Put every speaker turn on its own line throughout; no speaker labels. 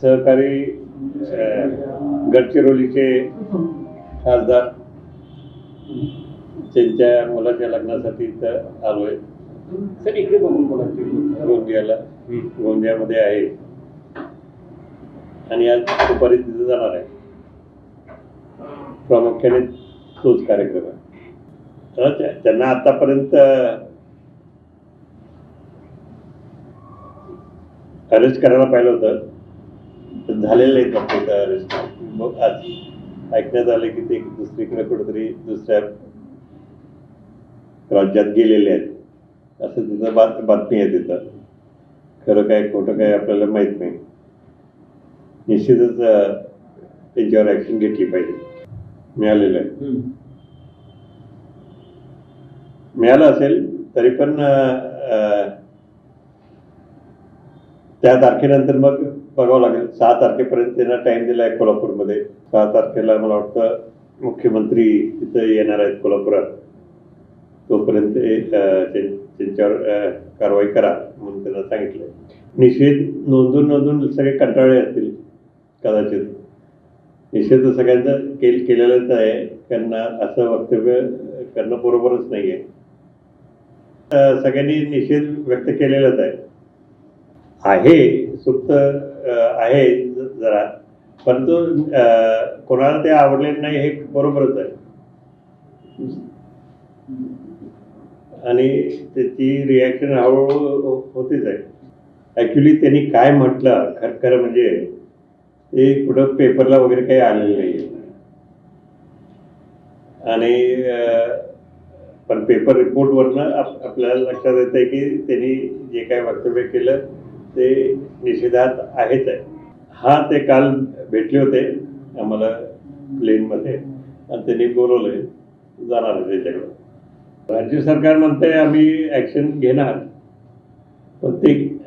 सहकारी गडचिरोलीचे खासदार त्यांच्या मुलाच्या लग्नासाठी इथं आलोय.
सर इकडे बघून बोला.
गोंदियाला. गोंदियामध्ये आहे. आणि आज दुपारी तिथं जाणार आहे. प्रामुख्याने तोच कार्यक्रम आहे. त्यांना आतापर्यंत अरेस्ट करायला पाहिलं होतं. झालेलं आहे अरेस्ट मग आज ऐकण्यात आलं की ते दुसरीकडे कुठेतरी दुसऱ्या राज्यात गेलेले आहेत. असं तिथं बात बातमी आहे तिथं. खरं काय खोटं काय आपल्याला माहीत नाही. निश्चितच त्यांच्यावर ॲक्शन घेतली पाहिजे. मिळालेलं आहे. मिळालं असेल तरी पण त्या तारखेनंतर मग बघावं लागेल. सहा तारखेपर्यंत त्यांना टाइम दिला आहे कोल्हापूरमध्ये. सहा तारखेला मला वाटतं मुख्यमंत्री तिथं येणार आहेत कोल्हापुरात. तोपर्यंत त्यां- त्यांच्यावर कारवाई करा म्हणून त्यांना सांगितलं निषेध नोंदून नोंदून सगळे कंटाळले असतील कदाचित. निषेध तर सगळ्यांचा केल केलेलाच आहे. त्यांना असं वक्तव्य करणं बरोबरच नाही आहे सगळ्यांनी निषेध व्यक्त केलेलाच आहे. आहे सुप्त आहे जरा. परंतु कोणाला ते आवडले नाही हे बरोबरच आहे. आणि त्याची रिॲक्शन हळूहळू होतीच होतेच आहे. ॲक्च्युली त्यांनी काय म्हटलं खर खरं म्हणजे ते कुठं पेपरला वगैरे काही आलेलं नाही आणि पण पेपर रिपोर्टवरनं आप आपल्याला लक्षात येतं आहे की त्यांनी जे काय वक्तव्य केलं ते निषेधात आहेच आहे हा ते काल भेटले होते आम्हाला प्लेनमध्ये आणि त्यांनी बोलवलंय जाणार आहे त्याच्याकडं. राज्य सरकार म्हणते आम्ही ॲक्शन घेणार. पण ते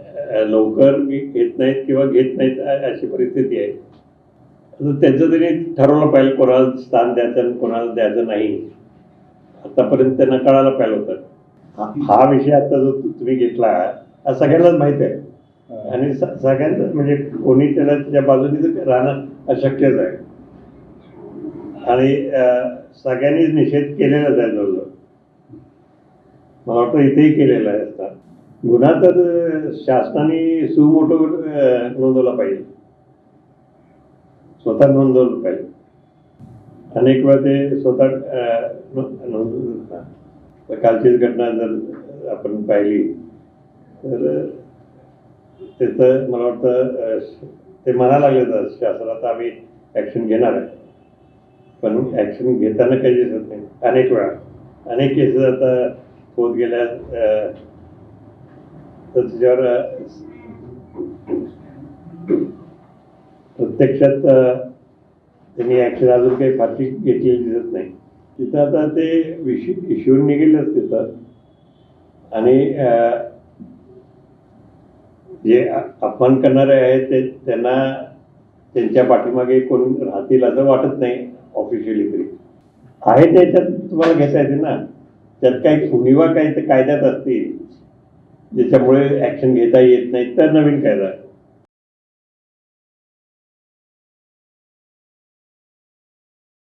लवकर घेत नाहीत किंवा घेत नाहीत अशी परिस्थिती आहे. तर त्यांचं त्यांनी ठरवलं पाहिजे कोणाला स्थान द्यायचं आणि कोणाला द्यायचं नाही. आतापर्यंत त्यांना कळायला पाहिजे होतं. हा- विषय आता जो तुम्ही घेतला हा सगळ्यांनाच माहीत आहे. आणि सगळ्यांचं सगळ्यांना म्हणजे कोणी त्याला त्याच्या बाजूने तर राहणं अशक्यच आहे. आणि सगळ्यांनी सगळ्यांनीच निषेध केलेलाच आहे जवळजवळ मला वाटतं इथेही केलेला आहे असता. गुन्हा तर शासनाने सुमोटो नोंदवला पाहिजे. स्वतः नोंदवलं पाहिजे. अनेक वेळा ते स्वतः नोंदवतात. नोंदवत कालचीच घटना जर आपण पाहिली तर त्याचं मला वाटतं ते म्हणायला लागले तर शासनात आम्ही ॲक्शन घेणार आहे. पण ॲक्शन घेताना काही दिसत नाही. अनेक वेळा. अनेक केसेस आता होत गेल्या तर त्याच्यावर प्रत्यक्षात त्यांनी ॲक्शन अजून काही फारशी घेतलेली दिसत नाही. तिथं आता ते विषय इश्यून निघेलच तिथं. आणि जे अपमान करणारे आहेत ते त्यांना त्यांच्या पाठीमागे कोण राहतील असं वाटत नाही ऑफिशियली तरी. आहे त्याच्यात तुम्हाला घेता येते ना. त्यात काही उणिवा काही ते कायद्यात असतील ज्याच्यामुळे ॲक्शन घेता येत नाही तर नवीन कायदा.